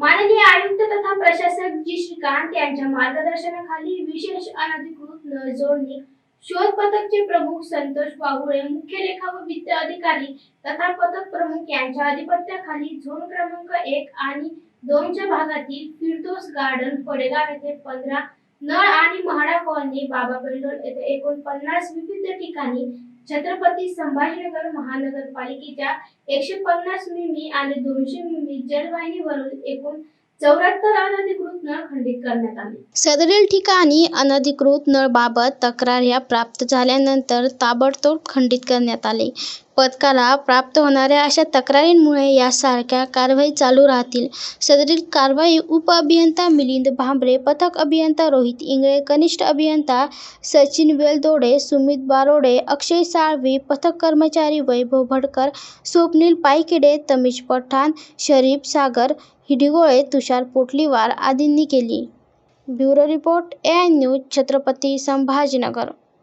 माननीय आयुक्त तथा प्रशासक जी श्रीकांत यांच्या मार्गदर्शनाखाली विशेष अनधिकृत नळ जोडणी शोध पथकचे प्रमुख संतोष बाहुळे मुख्य लेखा व वित्त अधिकारी तथा पथक प्रमुख यांच्या अधिपत्याखाली झोन क्रमांक एक आणि दोनच्या भागातील फिरदोस गार्डन पडेगाव येथे पंधरा नळ आणि म्हाडा कॉलनी बाबा बेंडोल येथे एकूण पन्नास विविध ठिकाणी छत्रपती संभाजीनगर महानगरपालिकेच्या एकशे पन्नास मिमी आणि दोनशे मिमी जलवाहिनीवरून एकूण सदरील ठिकाणी अनधिकृत नळबाबत तक्रार या प्राप्त झाल्यानंतर ताबडतोब खंडित करण्यात आले. पथकाला प्राप्त होणाऱ्या अशा तक्रारींमुळे यासारख्या कारवाई चालू राहतील. सदरील कारवाई उप अभियंता मिलिंद भांबरे पथक अभियंता रोहित इंगळे कनिष्ठ अभियंता सचिन वेलदोडे सुमित बारोडे अक्षय साळवी पथक कर्मचारी वैभव भडकर स्वप्नील पायकिडे तमिश पठाण शरीफ सागर हिडिगोळे तुषार पोटलीवार आदींनी केली. Bureau report A I news Chhatrapati Sambhajinagar.